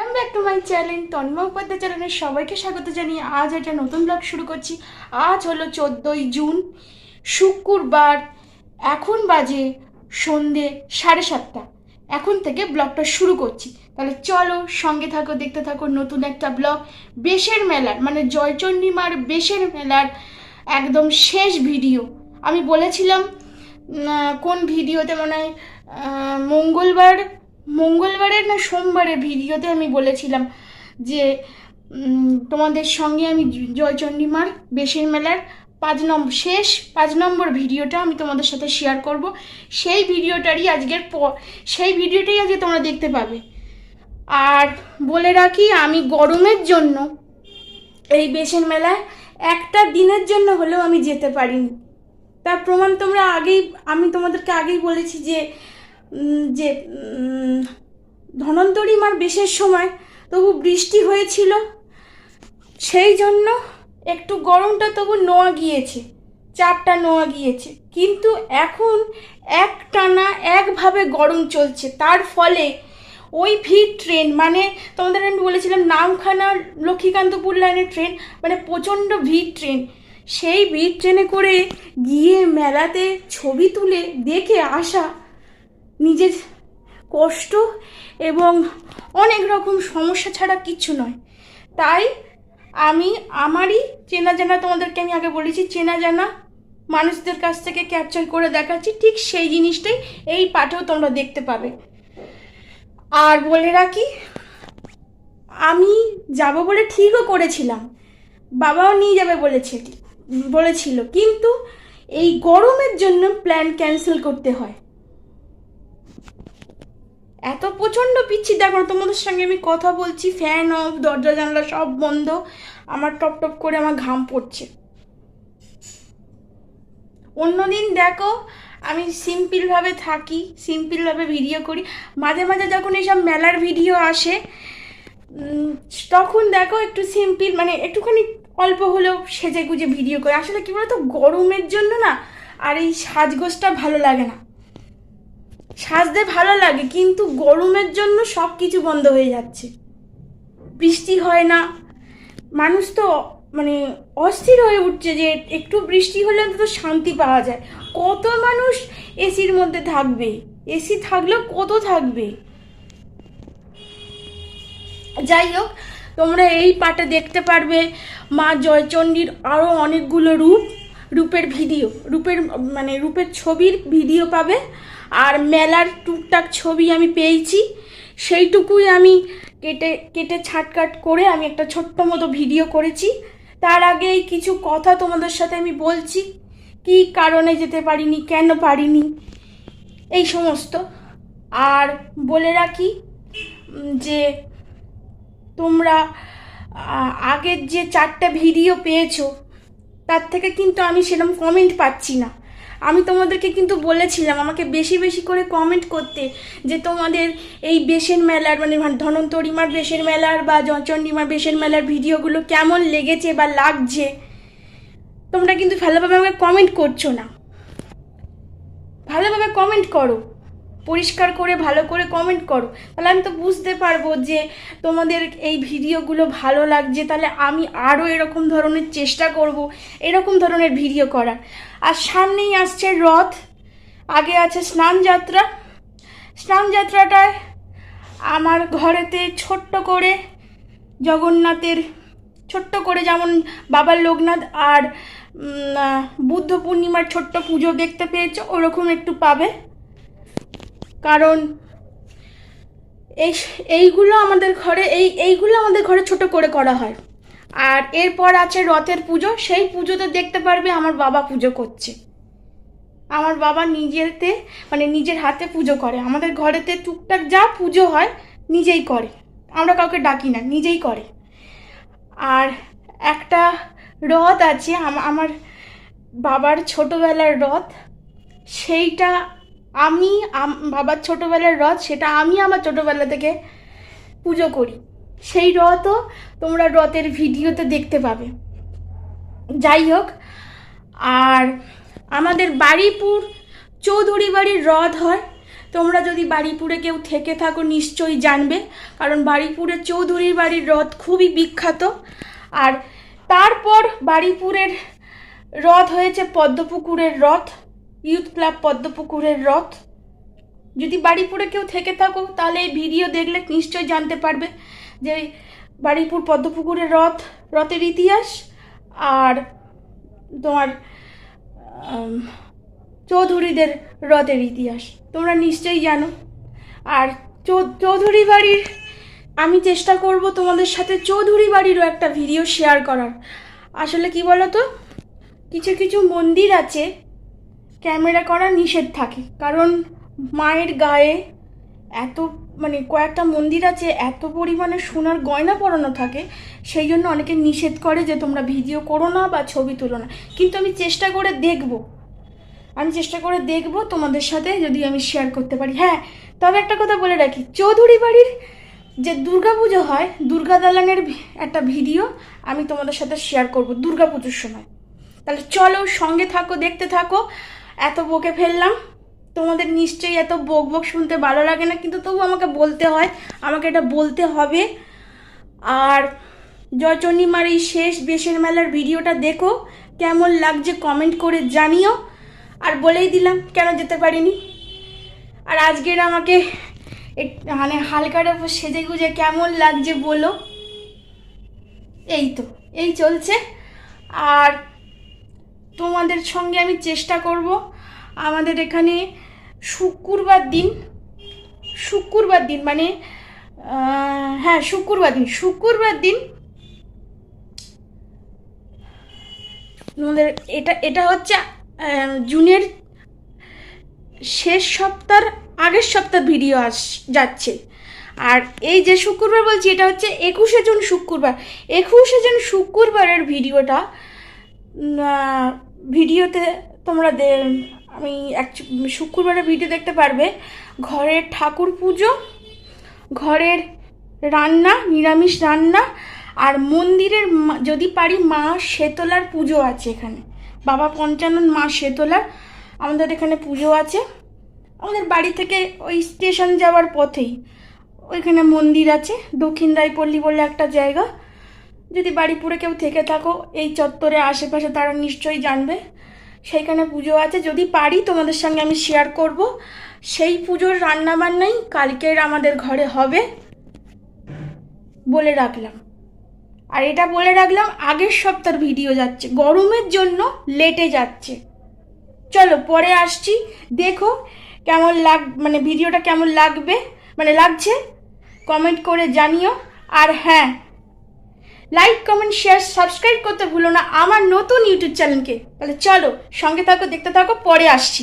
Welcome back to my channel Tanmoy Upadhyay চ্যানেলের সবাইকে স্বাগত জানিয়ে আজ একটা নতুন ব্লগ শুরু করছি। আজ হলো চোদ্দোই জুন, শুক্রবার, এখন বাজে সন্ধে সাড়ে সাতটা। এখন থেকে ব্লগটা শুরু করছি। তাহলে চলো সঙ্গে থাকো, দেখতে থাকো নতুন একটা ব্লগ বেশের মেলার মানে জয়চণ্ডীমার বেশের মেলার একদম শেষ ভিডিও। আমি বলেছিলাম কোন ভিডিওতে মনে হয় মঙ্গলবার মঙ্গলবারের না সোমবারের ভিডিওতে আমি বলেছিলাম যে তোমাদের সঙ্গে আমি জয়চণ্ডীমার বেশের মেলার পাঁচ নম্বর শেষ পাঁচ নম্বর ভিডিওটা আমি তোমাদের সাথে শেয়ার করব। সেই ভিডিওটারই আজকের সেই ভিডিওটাই আজকে তোমরা দেখতে পাবে। আর বলে রাখি, আমি গরমের জন্য এই বেশের মেলায় একটা দিনের জন্য হলেও আমি যেতে পারিনি। তার প্রমাণ তোমরা আগেই, আমি তোমাদেরকে আগেই বলেছি যে যে ধনন্তরী মার বিশেষ সময় তবু বৃষ্টি হয়েছিল, সেই জন্য একটু গরমটা তবু নোয়া গিয়েছে, চাপটা নোয়া গিয়েছে। কিন্তু এখন এক টানা একভাবে গরম চলছে, তার ফলে ওই ভিড় ট্রেন মানে তোমাদের আমি বলেছিলাম নামখানা লক্ষ্মীকান্তপুর লাইনের ট্রেন মানে প্রচণ্ড ভিড় ট্রেন। সেই ভিড় ট্রেনে করে গিয়ে মেলাতে ছবি তুলে দেখে আসা নিজের কষ্ট এবং অনেক রকম সমস্যা ছাড়া কিচ্ছু নয়। তাই আমি, আমারই চেনা জানা তোমাদেরকে আমি আগে বলেছি, চেনা জানা মানুষদের কাছ থেকে ক্যাপচার করে দেখাচ্ছি, ঠিক সেই জিনিসটাই এই পাঠেও তোমরা দেখতে পাবে। আর বলে রাখি, আমি যাব বলে ঠিকও করেছিলাম, বাবাও নিয়ে যাবে বলেছে, বলেছিল, কিন্তু এই গরমের জন্য প্ল্যান ক্যান্সেল করতে হয়। এত প্রচণ্ড পিচ্ছি দেখো তোমাদের সঙ্গে আমি কথা বলছি ফ্যান অফ দরজা, জানলা সব বন্ধ। আমার টপ টপ করে আমার ঘাম পড়ছে। অন্যদিন দেখো, আমি সিম্পলভাবে থাকি সিম্পলভাবে ভিডিও করি। মাঝে মাঝে যখন এইসব মেলার ভিডিও আসে তখন দেখো একটু সিম্পল মানে একটুখানি অল্প হলেও সেজে গুজে ভিডিও করে। আসলে কী বলতো, গরমের জন্য না, আর এই সাজগোজটা ভালো লাগে না। সাজতে ভালো লাগে, কিন্তু গরমের জন্য সব কিছু বন্ধ হয়ে যাচ্ছে। বৃষ্টি হয় না। মানুষ তো মানে অস্থির হয়ে উঠছে যে একটু বৃষ্টি হলে অন্তত শান্তি পাওয়া যায়। কত মানুষ এসির মধ্যে থাকবে? এসি থাকলেও কত থাকবে? যাই হোক, তোমরা এই পাটে দেখতে পারবে। মা জয়চণ্ডীর আরও অনেকগুলো রূপ, রূপের ভিডিও, রূপের মানে রূপের ছবির ভিডিও পাবে। আর মেলার টুকটাক ছবি আমি পেয়েছি। সেইটুকুই আমি কেটে কেটে ছাটকাট করে আমি একটা ছোট্ট মতো ভিডিও করেছি। তার আগেই কিছু কথা তোমাদের সাথে আমি বলছি। কী কারণে যেতে পারিনি, কেন পারিনি, এই সমস্ত। আর বলে রাখি যে তোমরা আগের যে চারটা ভিডিও পেয়েছ, তার থেকে কিন্তু আমি সেরকম কমেন্ট পাচ্ছি না। আমি তোমাদেরকে কিন্তু বলেছিলাম, আমাকে বেশি বেশি করে কমেন্ট করতে যে তোমাদের এই বেশের মেলার মানে ধনন্তরিমার বেশের মেলার বা জচন্ডিমার বেশের মেলার ভিডিওগুলো কেমন লেগেছে বা লাগছে, তোমরা কিন্তু ভালোভাবে আমাকে কমেন্ট করছ না। ভালোভাবে কমেন্ট করো। পরিষ্কার করে, ভালো করে কমেন্ট করো। তাহলে আমি তো বুঝতে পারব যে তোমাদের এই ভিডিওগুলো ভালো লাগছে। তাহলে আমি আরও এরকম ধরনের চেষ্টা করব, এরকম ধরনের ভিডিও করার। আর সামনেই আসছে রথ, আগে আছে স্নান যাত্রা। স্নান যাত্রাটায় আমার ঘরেতে ছোট্ট করে জগন্নাথের, ছোট্ট করে যেমন বাবার লোকনাথ আর বুদ্ধ পূর্ণিমার ছোট্ট পুজো দেখতে পেয়েছ, ওরকম একটু পাবে। কারণ এই এইগুলো আমাদের ঘরে এই এইগুলো আমাদের ঘরে ছোট করে করা হয়। আর এরপর আছে রথের পুজো। সেই পুজোতে দেখতে পারবে আমার বাবা পুজো করছে। আমার বাবা নিজেতে মানে নিজের হাতে পুজো করে। আমাদের ঘরেতে টুকটাক যা পুজো হয়, নিজেই করে। আমরা কাউকে ডাকি না, নিজেই করে। আর একটা রথ আছে আমার বাবার ছোটোবেলার রথ। সেইটা আমি বাবার ছোটোবেলার রথ, সেটা আমি আমার ছোটোবেলা থেকে পুজো করি। সেই রথও তোমরা রথের ভিডিওতে দেখতে পাবে। যাই হোক, আর আমাদের বাড়িপুর চৌধুরী বাড়ির রথ হয়। তোমরা যদি বাড়িপুরে কেউ থেকে থাকো, নিশ্চয়ই জানবে। কারণ বাড়িপুরে চৌধুরীর বাড়ির রথ খুবই বিখ্যাত। আর তারপর বাড়িপুরের রথ হয়েছে পদ্মপুকুরের রথ। ইউথ ক্লাব পদ্মপুকুরের রথ। যদি বাড়িপুরে কেউ থেকে থাকো, তাহলে এই ভিডিও দেখলে নিশ্চয়ই জানতে পারবে যে বাড়িপুর পদ্মপুকুরের রথ, রথের ইতিহাস আর তোমার চৌধুরীদের রথের ইতিহাস। তোমরা নিশ্চয়ই জানো। আর চৌধুরী বাড়ির, আমি চেষ্টা করব তোমাদের সাথে চৌধুরী বাড়িরও একটা ভিডিও শেয়ার করার। আসলে কি বলো তো কিছু কিছু মন্দির আছে ক্যামেরা করা নিষেধ থাকে। কারণ মায়ের গায়ে এত মানে কয়েকটা মন্দির আছে, এত পরিমাণে সোনার গয়না পরানো থাকে, সেই জন্য অনেকে নিষেধ করে যে তোমরা ভিডিও করো না বা ছবি তুলো না। কিন্তু আমি চেষ্টা করে দেখব। আমি চেষ্টা করে দেখব তোমাদের সাথে যদি আমি শেয়ার করতে পারি। হ্যাঁ তবে একটা কথা বলে রাখি। চৌধুরী বাড়ির যে দুর্গাপুজো হয়, দুর্গা দালানের একটা ভিডিও আমি তোমাদের সাথে শেয়ার করব দুর্গাপুজোর সময়। তাহলে চলো সঙ্গে থাকো, দেখতে থাকো। এত বকে ফেললাম? তোমাদের নিশ্চয়ই এত বক বক শুনতে ভালো লাগে না, কিন্তু তবু আমাকে বলতে হয়, আমাকে এটা বলতে হবে। আর জয়চন্ডীমার এই শেষ বেশের মেলার ভিডিওটা দেখো, কেমন লাগছে কমেন্ট করে জানিও। আর বলেই দিলাম, কেন যেতে পারিনি? আর আজকের আমাকে মানে উপর সেজে গুজে কেমন লাগছে বলো? এই তো, এই চলছে। আর তোমাদের সঙ্গে আমি চেষ্টা করব। আমাদের এখানে শুক্রবার দিন শুক্রবার দিন মানে হ্যাঁ শুক্রবার দিন শুক্রবার দিন আমাদের এটা এটা হচ্ছে জুনের শেষ সপ্তাহ আগের সপ্তাহ ভিডিও আস, যাচ্ছে। আর এই যে শুক্রবার বলছি, এটা হচ্ছে একুশে জুন শুক্রবার। একুশে জুন শুক্রবারের ভিডিওটা ভিডিওতে তোমরা আমি শুক্রবারের ভিডিও দেখতে পারবে। ঘরের ঠাকুর পুজো, ঘরের রান্না, নিরামিষ রান্না, আর মন্দিরের যদি পারি মা শেতলার পুজো আছে এখানে। বাবা পঞ্চানন মা শেতলার আমাদের এখানে পুজো আছে। আমাদের বাড়ি থেকে ওই স্টেশন যাওয়ার পথেই ওইখানে মন্দির আছে, দক্ষিণ রায়পল্লী বলে একটা জায়গা। যদি বাড়িপুরে কেউ থেকে থাকো, এই চত্বরে আশেপাশে তারা নিশ্চয়ই জানবে। সেইখানে পুজো আছে। যদি পারি, তোমাদের সঙ্গে আমি শেয়ার করব। সেই পুজোর রান্নাবান্নাই কালকের আমাদের ঘরে হবে বলে রাখলাম। আর এটা বলে রাখলাম, আগের সপ্তাহের ভিডিও যাচ্ছে। গরমের জন্য লেটে যাচ্ছে। চলো, পরে আসছি। দেখো কেমন লাগ মানে ভিডিওটা কেমন লাগবে? মানে লাগছে? কমেন্ট করে জানিও। আর হ্যাঁ লাইক কমেন্ট শেয়ার সাবস্ক্রাইব করতে ভুলো না আমার নতুন ইউটিউব চ্যানেলকে তাহলে চলো, সঙ্গে থাকো, দেখতে থাকো, পরে আসছি।